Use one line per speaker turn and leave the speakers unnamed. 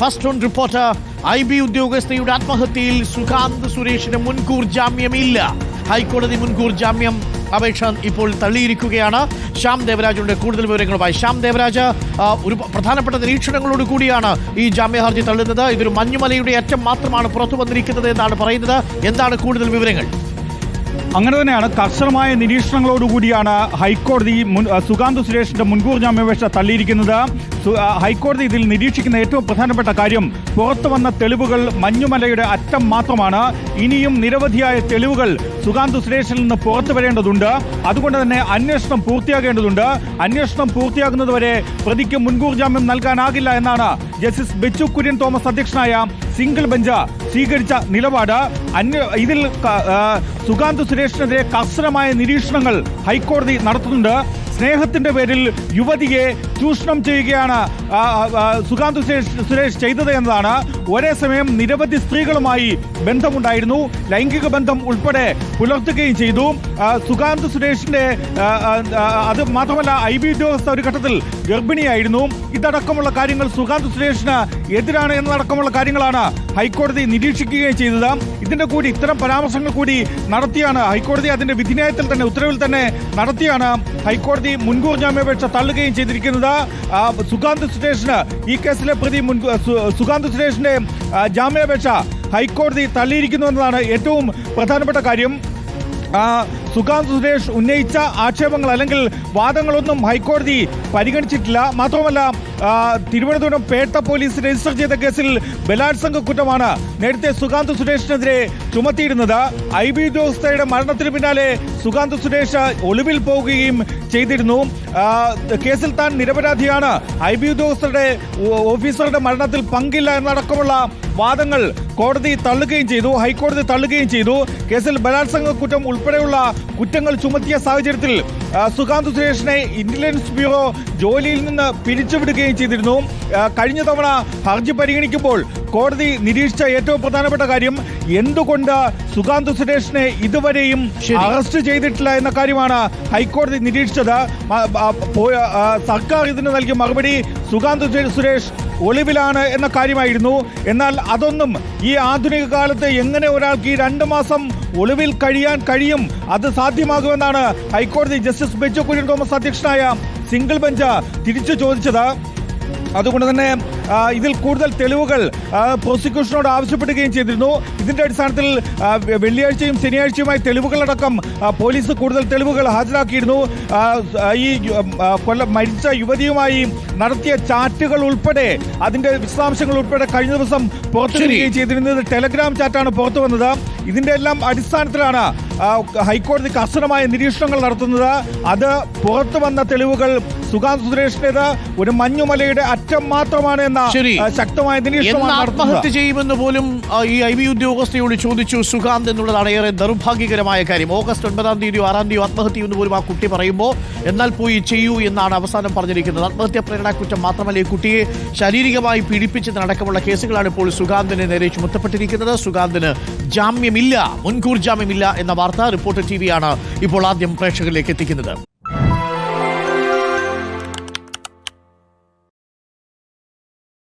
First on reporter I B ഉദ്യോഗസ്ഥയുടെ ആത്മഹത്യയിൽ സുഖാന്ത് സുരേഷിന് മുൻകൂർ ജാമ്യമില്ല. ഹൈക്കോടതി മുൻകൂർ ജാമ്യം അപേക്ഷ ഇപ്പോൾ തള്ളിയിരിക്കുകയാണ്. ശ്യാം ദേവരാജുണ്ട് കൂടുതൽ വിവരങ്ങളുമായി. ശ്യാം ദേവരാജ് ഒരു പ്രധാനപ്പെട്ട നിരീക്ഷണങ്ങളോട് കൂടിയാണ് ഈ ജാമ്യ ഹർജി തള്ളുന്നത്. ഇതൊരു മഞ്ഞുമലയുടെ അറ്റം മാത്രമാണ് പുറത്തു വന്നിരിക്കുന്നത് എന്നാണ് പറയുന്നത്. എന്താണ് കൂടുതൽ വിവരങ്ങൾ?
അങ്ങനെ തന്നെയാണ് കർശനമായ നിരീക്ഷണങ്ങളോടുകൂടിയാണ് ഹൈക്കോടതി മുൻ അഹ് സുകാന്ത് സുരേഷിന്റെ മുൻകൂർ ജാമ്യാപേക്ഷ തള്ളിയിരിക്കുന്നത്. ഹൈക്കോടതി ഇതിൽ നിരീക്ഷിക്കുന്ന ഏറ്റവും പ്രധാനപ്പെട്ട കാര്യം പുറത്തു വന്ന തെളിവുകൾ മഞ്ഞുമലയുടെ അറ്റം മാത്രമാണ്. ഇനിയും നിരവധിയായ തെളിവുകൾ സുഗാന്ത് സുരേഷിൽ നിന്ന് പുറത്തു വരേണ്ടതുണ്ട്. അതുകൊണ്ട് തന്നെ അന്വേഷണം പൂർത്തിയാകേണ്ടതുണ്ട്. അന്വേഷണം പൂർത്തിയാകുന്നതുവരെ പ്രതിക്ക് മുൻകൂർ ജാമ്യം നൽകാനാകില്ല എന്നാണ് ജസ്റ്റിസ് ബെച്ചു കുര്യൻ തോമസ് അധ്യക്ഷനായ സിംഗിൾ ബെഞ്ച് സ്വീകരിച്ച നിലപാട്. അന്വ ഇതിൽ സുഗാന്ത് സുരേഷിനെതിരെ കർശനമായ നിരീക്ഷണങ്ങൾ ഹൈക്കോടതി നടത്തുന്നുണ്ട്. സ്നേഹത്തിന്റെ പേരിൽ യുവതിയെ ചൂഷണം ചെയ്യുകയാണ് സുകാന്ത് സുരേഷ് ചെയ്തത് എന്നതാണ് ഒരേ സമയം നിരവധി സ്ത്രീകളുമായി ബന്ധമുണ്ടായിരുന്നു. ലൈംഗിക ബന്ധം ഉൾപ്പെടെ പുലർത്തുകയും ചെയ്തു. സുകാന്ത് സുരേഷിന്റെ അത് മാത്രമല്ല ഐ ബി ഉദ്യോഗസ്ഥ ഒരു ഘട്ടത്തിൽ ഗർഭിണിയായിരുന്നു. ഇതടക്കമുള്ള കാര്യങ്ങൾ സുകാന്ത് സുരേഷിന് എതിരാണ് എന്നതടക്കമുള്ള കാര്യങ്ങളാണ് ഹൈക്കോടതി നിരീക്ഷിക്കുകയും ചെയ്തത്. ഇതിന്റെ കൂടി ഇത്തരം പരാമർശങ്ങൾ കൂടി നടത്തിയാണ് ഹൈക്കോടതി അതിന്റെ വിധിന്യായത്തിൽ തന്നെ ഉത്തരവിൽ തന്നെ നടത്തിയാണ് ഹൈക്കോടതി മുൻകൂർ ജാമ്യാപേക്ഷ തള്ളുകയും ചെയ്തിരിക്കുന്നത്. സുകാന്ത് സുരേഷിന് ഈ കേസിലെ പ്രതി സുകാന്ത് സുരേഷിന്റെ ജാമ്യാപേക്ഷ ഹൈക്കോടതി തള്ളിയിരിക്കുന്നു എന്നതാണ് ഏറ്റവും പ്രധാനപ്പെട്ട കാര്യം. സുകാന്ത് സുരേഷ് ഉന്നയിച്ച ആക്ഷേപങ്ങൾ അല്ലെങ്കിൽ വാദങ്ങളൊന്നും ഹൈക്കോടതി പരിഗണിച്ചിട്ടില്ല. മാത്രമല്ല തിരുവനന്തപുരം പേട്ട പോലീസ് രജിസ്റ്റർ ചെയ്ത കേസിൽ ബലാത്സംഗ കുറ്റമാണ് നേരത്തെ സുകാന്ത് സുരേഷിനെതിരെ ചുമത്തിയിരുന്നത്. ഐ ബി ഉദ്യോഗസ്ഥയുടെ മരണത്തിന് പിന്നാലെ സുകാന്ത് സുരേഷ് ഒളിവിൽ പോവുകയും ചെയ്തിരുന്നു. കേസിൽ താൻ നിരപരാധിയാണ്. ഐ ബി ഉദ്യോഗസ്ഥരുടെ ഓഫീസറുടെ മരണത്തിൽ പങ്കില്ല എന്നടക്കമുള്ള വാദങ്ങൾ കോടതി തള്ളുകയും ചെയ്തു ഹൈക്കോടതി തള്ളുകയും ചെയ്തു. കേസിൽ ബലാത്സംഗ കുറ്റം ഉൾപ്പെടെയുള്ള കുറ്റങ്ങൾ ചുമത്തിയ സാഹചര്യത്തിൽ സുകാന്ത് സുരേഷിനെ ഇന്റലിജൻസ് ബ്യൂറോ ജോലിയിൽ നിന്ന് പിരിച്ചുവിടുകയും ചെയ്തിരുന്നു. കഴിഞ്ഞ തവണ ഹർജി പരിഗണിക്കുമ്പോൾ കോടതി നിരീക്ഷിച്ച ഏറ്റവും പ്രധാനപ്പെട്ട കാര്യം എന്തുകൊണ്ട് സുകാന്ത് സുരേഷിനെ ഇതുവരെയും അറസ്റ്റ് ചെയ്തിട്ടില്ല എന്ന കാര്യമാണ് ഹൈക്കോടതി നിരീക്ഷിച്ചത്. സർക്കാർ ഇതിന് നൽകിയ മറുപടി സുകാന്ത് സുരേഷ് ഒളിവിലാണ് എന്ന കാര്യമായിരുന്നു. എന്നാൽ അതൊന്നും ഈ ആധുനിക കാലത്ത് എങ്ങനെ ഒരാൾക്ക് ഈ രണ്ട് മാസം ഒളിവിൽ കഴിയാൻ കഴിയും? അത് സാധ്യമാകുമെന്നാണ് ഹൈക്കോടതി ജസ്റ്റിസ് ബെഞ്ച് കുര്യൻ തോമസ് അധ്യക്ഷനായ സിംഗിൾ ബെഞ്ച് തിരിച്ചു ചോദിച്ചത്. അതുകൊണ്ട് തന്നെ ഇതിൽ കൂടുതൽ തെളിവുകൾ പ്രോസിക്യൂഷനോട് ആവശ്യപ്പെടുകയും ചെയ്തിരുന്നു. ഇതിന്റെ അടിസ്ഥാനത്തിൽ വെള്ളിയാഴ്ചയും ശനിയാഴ്ചയുമായി തെളിവുകളടക്കം പോലീസ് കൂടുതൽ തെളിവുകൾ ഹാജരാക്കിയിരുന്നു. ഈ കൊല്ലം മരിച്ച യുവതിയുമായി നടത്തിയ ചാറ്റുകൾ ഉൾപ്പെടെ അതിന്റെ വിശദാംശങ്ങൾ ഉൾപ്പെടെ കഴിഞ്ഞ ദിവസം പുറത്തു. വരികയും ചെയ്തിരുന്നത് ടെലഗ്രാം ചാറ്റാണ് പുറത്തു വന്നത് ഇതിന്റെ എല്ലാം അടിസ്ഥാനത്തിലാണ് ഹൈക്കോടതി കർശനമായ നിരീക്ഷണങ്ങൾ നടത്തുന്നത്. അത് പുറത്തു വന്ന തെളിവുകൾ സുഗാന്ത് സുരേഷിന്റേത് ഒരു മഞ്ഞുമലയുടെ അറ്റം മാത്രമാണ് എന്ന ശക്തമായ
നിരീക്ഷണം
നിരീക്ഷണമാണ്
ആത്മഹത്യ ചെയ്യുമെന്ന് പോലും ഈ ഐ ബി ഉദ്യോഗസ്ഥയോട് ചോദിച്ചു സുഗാന്ത് എന്നുള്ളതാണ് ഏറെ ദൗർഭാഗ്യകരമായ കാര്യം. ഓഗസ്റ്റ് ഒൻപതാം തീയതിയോ ആറാം തീയതിയോ ആത്മഹത്യ എന്ന് പോലും ആ കുട്ടി പറയുമ്പോൾ എന്നാൽ പോയി ചെയ്യൂ എന്നാണ് അവസാനം പറഞ്ഞിരിക്കുന്നത്. ആത്മഹത്യ പ്രേരണ കുറ്റം മാത്രമല്ല ഈ കുട്ടിയെ ശാരീരികമായി പീഡിപ്പിച്ചതിനടക്കമുള്ള കേസുകളാണ് ഇപ്പോൾ സുഗാന്തിന് നേരെ ചുമത്തപ്പെട്ടിരിക്കുന്നത്. സുഗാന്തിന് ജാമ്യമില്ല മുൻകൂർ ജാമ്യമില്ല എന്ന വാർത്ത റിപ്പോർട്ടർ ടി വിയാണ് ഇപ്പോൾ ആദ്യം പ്രേക്ഷകരിലേക്ക് എത്തിക്കുന്നത്.